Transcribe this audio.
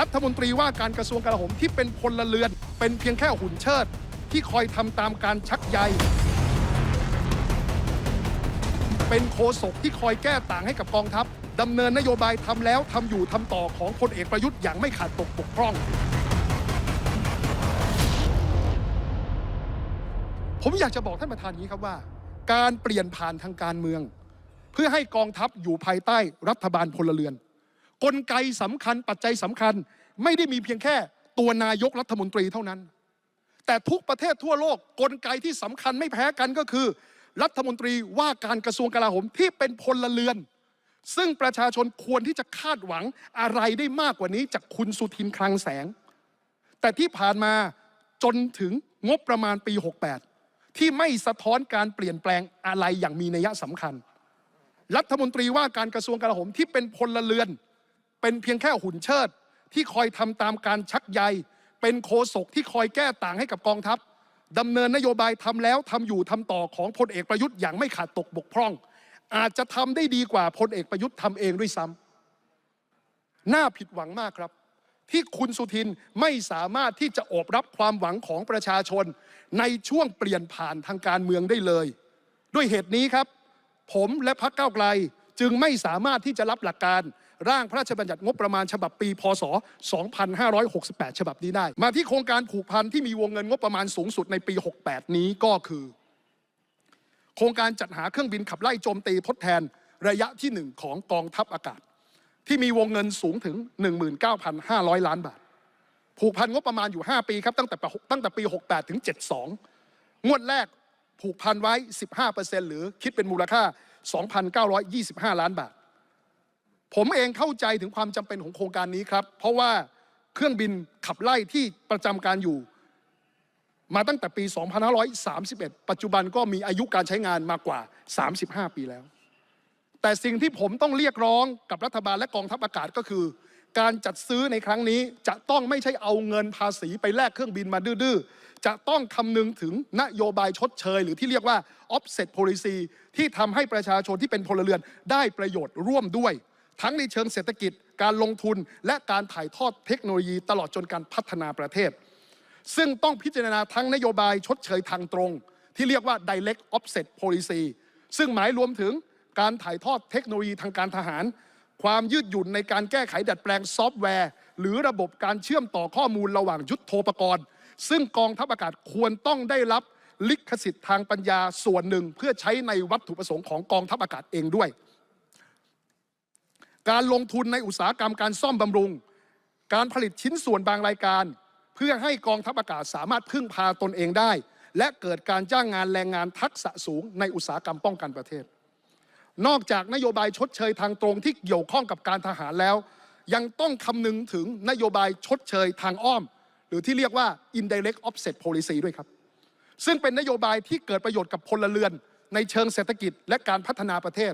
รัฐมนตรีว่าการกระทรวงกลาโหมที่เป็นพลเรือน เป็นเพียงแค่หุ่นเชิด ที่คอยทำตามการชักใย เป็นโคศกที่คอยแก้ต่างให้กับกองทัพดำเนินนโยบายทำแล้วทำอยู่ทำต่อของพลเอกประยุทธ์อย่างไม่ขาดตกบกพร่อง ผมอยากจะบอกท่านประธานงนี้ครับว่า การเปลี่ยนผ่านทางการเมือง เพื่อให้กองทัพอยู่ภายใต้รัฐบาลพลเรือน กลไกสำคัญปัจจัยสำคัญ ไม่ได้มีเพียงแค่ตัวนายกรัฐมนตรีเท่านั้น แต่ทุกประเทศทั่วโลกกลไกที่สำคัญไม่แพ้กันก็คือ รัฐมนตรีว่าการกระทรวงกลาโหมที่เป็นพลเรือน ซึ่งประชาชนควรที่จะคาดหวังอะไรได้มากกว่านี้จากคุณสุทินคลังแสง แต่ที่ผ่านมาจนถึงงบประมาณปี 68 ที่ไม่สะท้อนการเปลี่ยนแปลงอะไรอย่างมีนัยสำคัญ รัฐมนตรีว่าการกระทรวงกลาโหมที่เป็นพลเรือน เป็นเพียงแค่หุ่นเชิดที่คอยทำตามการชักใย เป็นโคศกที่คอยแก้ต่างให้กับกองทัพดำเนินนโยบายทำแล้วทำอยู่ทำต่อของพลเอกประยุทธ์อย่างไม่ขาดตกบกพร่อง อาจจะทำได้ดีกว่าพลเอกประยุทธ์ทำเองด้วยซ้ำน่าผิดหวังมากครับ ที่คุณสุทินไม่สามารถที่จะโอบรับความหวังของประชาชน ในช่วงเปลี่ยนผ่านทางการเมืองได้เลย ด้วยเหตุนี้ครับ ผมและพรรคก้าวไกลจึงไม่สามารถที่จะรับหลักการ ร่างพระราชบัญญัติงบประมาณฉบับปี พศ 2568 ฉบับนี้ได้ มาที่โครงการผูกพันที่มีวงเงินงบประมาณสูงสุดในปี 68 นี้ก็คือ โครงการจัดหาเครื่องบินขับไล่โจมตีทดแทนระยะที่ 1 ของกองทัพอากาศ ที่มีวงเงินสูงถึง 19,500 ล้านบาท ผูกพันงบประมาณอยู่ 5 ปีครับตั้งแต่ตั้งแต่ปี 68 ถึง 72 งวดแรกผูกพันไว้ 15%หรือคิดเป็นมูลค่า 2,925 ล้านบาท ผมเองเข้าใจถึงความจำเป็นของโครงการนี้ครับ เพราะว่าเครื่องบินขับไล่ที่ประจำการอยู่ มาตั้งแต่ปี 2531 ปัจจุบันก็มีอายุการใช้งานมากกว่า 35 ปีแล้ว แต่สิ่งที่ผมต้องเรียกร้องกับรัฐบาลและกองทัพอากาศก็คือ การจัดซื้อในครั้งนี้จะต้องไม่ใช่เอาเงินภาษีไปแลกเครื่องบินมาดื้อๆ จะต้องคำนึงถึงนโยบายชดเชย หรือที่เรียกว่า offset policy ที่ทำให้ประชาชนที่เป็นพลเรือนได้ประโยชน์ร่วมด้วย ทั้งในเชิงเศรษฐกิจการลงทุนและการถ่ายทอดเทคโนโลยีตลอดจนการพัฒนาประเทศ ซึ่งต้องพิจารณาทั้งนโยบายชดเชยทางตรง ที่เรียกว่า direct offset policy ซึ่งหมายรวมถึงการถ่ายทอดเทคโนโลยีทางการทหาร ความยืดหยุ่นในการแก้ไขดัดแปลงซอฟต์แวร์ หรือระบบการเชื่อมต่อข้อมูลระหว่างยุทธโธปกรณ์ ซึ่งกองทัพอากาศควรต้องได้รับลิขสิทธิ์ทางปัญญาส่วนหนึ่งเพื่อใช้ในวัตถุประสงค์ของกองทัพอากาศเองด้วย การลงทุนในอุตสาหกรรมการซ่อมบำรุง การผลิตชิ้นส่วนบางรายการ เพื่อให้กองทัพอากาศสามารถพึ่งพาตนเองได้ และเกิดการจ้างงานแรงงานทักษะสูงในอุตสาหกรรมป้องกันประเทศ นอกจากนโยบายชดเชยทางตรงที่เกี่ยวข้องกับการทหารแล้ว ยังต้องคำนึงถึงนโยบายชดเชยทางอ้อม หรือที่เรียกว่า indirect offset policy ด้วยครับ ซึ่งเป็นนโยบายที่เกิดประโยชน์กับพลเรือนในเชิงเศรษฐกิจและการพัฒนาประเทศ